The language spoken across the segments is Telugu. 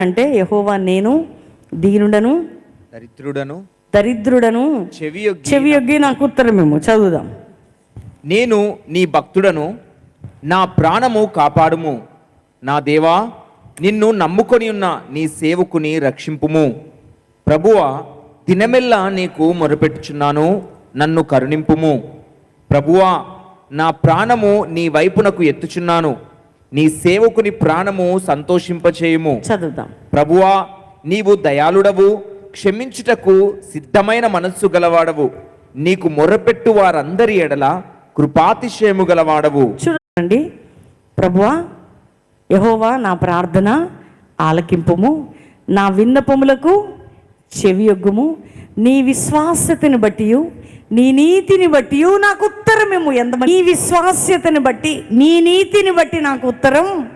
అంటే యహోవా నేను దీనుడను దరిద్రుడను దరిద్రుడను చెవి యొగ్గి నాకు ఉత్తరమేమో చదువుదాం. నేను నీ భక్తుడను నా ప్రాణము కాపాడుము. నా దేవా నిన్ను నమ్ముకొని ఉన్న నీ సేవకుని రక్షింపుము. ప్రభువా దినమెల్లా నీకు మొరపెట్టుచున్నాను నన్ను కరుణింపుము. ప్రభువా నా ప్రాణము నీ వైపునకు ఎత్తుచున్నాను. నీ సేవకుని ప్రాణము సంతోషింపచేయుము. చదువుదాం. ప్రభువా నీవు దయాళుడవు క్షమించుటకు సిద్ధమైన మనస్సు గలవాడవు. నీకు మొర్రపెట్టు వారందరి ఎడల కృపాతిశయము గలవాడవు. చూడండి ప్రభువా యహోవా నా ప్రార్థన ఆలకింపుము నా విన్నపములకు చెవియొగ్గుము నీ విశ్వాసతని బట్టి నీ నీతిని బట్టి నాకు ఉత్తరమేము ఎంత నీ విశ్వాస్యతని బట్టి నీ నీతిని బట్టి నాకు ఉత్తరం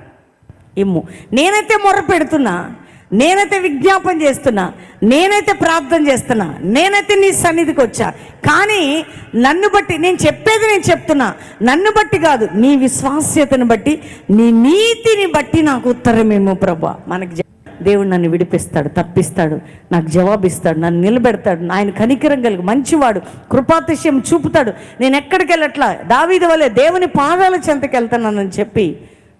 ఇమ్ము. నేనైతే మొర పెడుతున్నా నేనైతే విజ్ఞాపన చేస్తున్నా నేనైతే ప్రార్థన చేస్తున్నా నేనైతే నీ సన్నిధికి వచ్చా. కానీ నన్ను బట్టి నేను చెప్పేది నేను చెప్తున్నా నన్ను బట్టి కాదు నీ విశ్వాస్యతను బట్టి నీ నీతిని బట్టి నాకు ఉత్తరమేమో ప్రభా. మనకి దేవుడు నన్ను విడిపిస్తాడు తప్పిస్తాడు నాకు జవాబిస్తాడు నన్ను నిలబెడతాడు ఆయన కనికరం కలిగి మంచివాడు కృపాతిశయం చూపుతాడు. నేను ఎక్కడికి వెళ్ళట్లా? దావీది వలె దేవుని పాదాల చెంతకి వెళ్తానని చెప్పి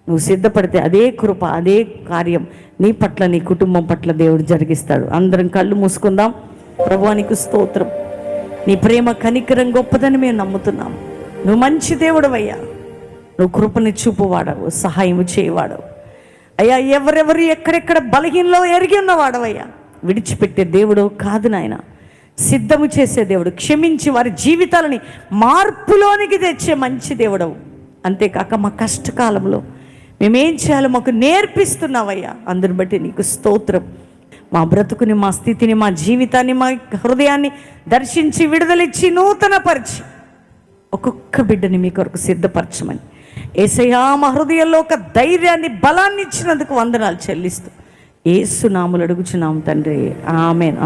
నువ్వు సిద్ధపడితే అదే కృప అదే కార్యం నీ పట్ల నీ కుటుంబం పట్ల దేవుడు జరిగిస్తాడు. అందరం కళ్ళు మూసుకుందాం. ప్రభువానికి స్తోత్రం. నీ ప్రేమ కనికరం గొప్పదని మేము నమ్ముతున్నాం. నువ్వు మంచి దేవుడవయ్యా. నువ్వు కృపని చూపువాడవు సహాయం చేయవాడవు. అయ్యా ఎవరెవరు ఎక్కడెక్కడ బలహీనలో ఎరిగి ఉన్నవాడవయ్యా? విడిచిపెట్టే దేవుడు కాదు నాయన. సిద్ధము చేసే దేవుడు క్షమించి వారి జీవితాలని మార్పులోనికి తెచ్చే మంచి దేవుడవు. అంతేకాక మా కష్టకాలంలో మేమేం చేయాలో మాకు నేర్పిస్తున్నావయ్యా. అందుని బట్టి నీకు స్తోత్రం. మా బ్రతుకుని మా స్థితిని మా జీవితాన్ని మా హృదయాన్ని దర్శించి విడుదలిచ్చి నూతనపరిచి ఒక్కొక్క బిడ్డని మీ కొరకు సిద్ధపరచమని ఏసయా మా హృదయంలో ఒక ధైర్యాన్ని బలాన్ని ఇచ్చినందుకు వందనాలు చెల్లిస్తూ. ఏసునాములు అడుగుచున్నాం తండ్రి. ఆమెన్.